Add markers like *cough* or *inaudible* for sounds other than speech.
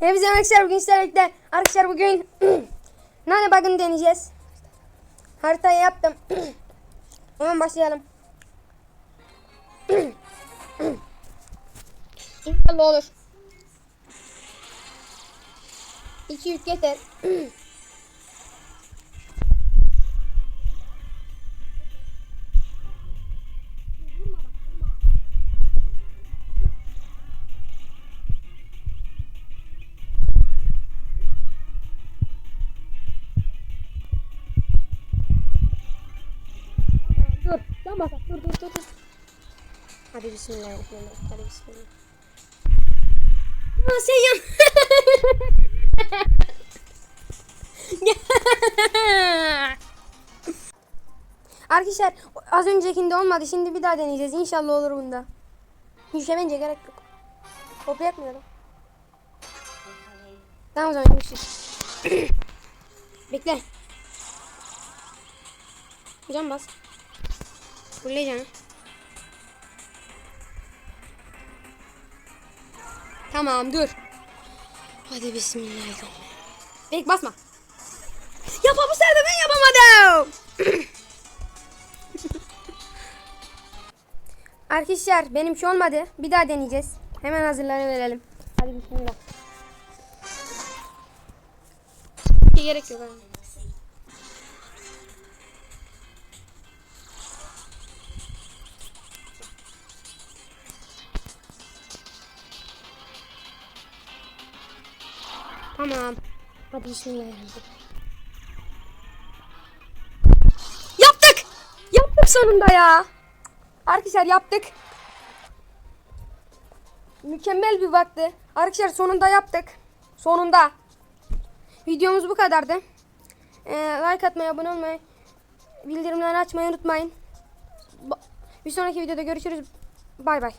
Hepinize arkadaşlar bugün sizlerle arkadaşlar *clears throat* bugün nane bug'ını deneyeceğiz. Haritayı yaptım. *clears throat* Hemen başlayalım. *clears throat* İnşallah olur. İki yük yeter. Dur. Yan bak. Dur dur dur. dur. Hadi bismillahirrahmanirrahim. Hadi bismillah. Aa, sen yan. *laughs* Arkadaşlar az öncekinde olmadı. Şimdi bir daha deneyeceğiz. İnşallah olur bunda. Düşemence gerek yok. Hop yapmayalım. Tamam o zaman görüşürüz. *clears throat* Bekle. Can bas. Fulle canım. Tamam dur. Hadi bismillahirrahmanirrahim. Bek basma. Yapamışlar da ben yapamadım. *laughs* Arkadaşlar benim şu olmadı. Bir daha deneyeceğiz. Hemen hazırlanı verelim. Hadi bismillah. Gerek yok abi. Tamam. Hadi bismillahirrahmanirrahim. Yaptık! Yaptık sonunda ya. Arkadaşlar yaptık. Mükemmel bir vakti. Arkadaşlar sonunda yaptık. Sonunda. Videomuz bu kadardı. Ee, like atmayı, abone olmayı, bildirimleri açmayı unutmayın. Bir sonraki videoda görüşürüz. Bay bay.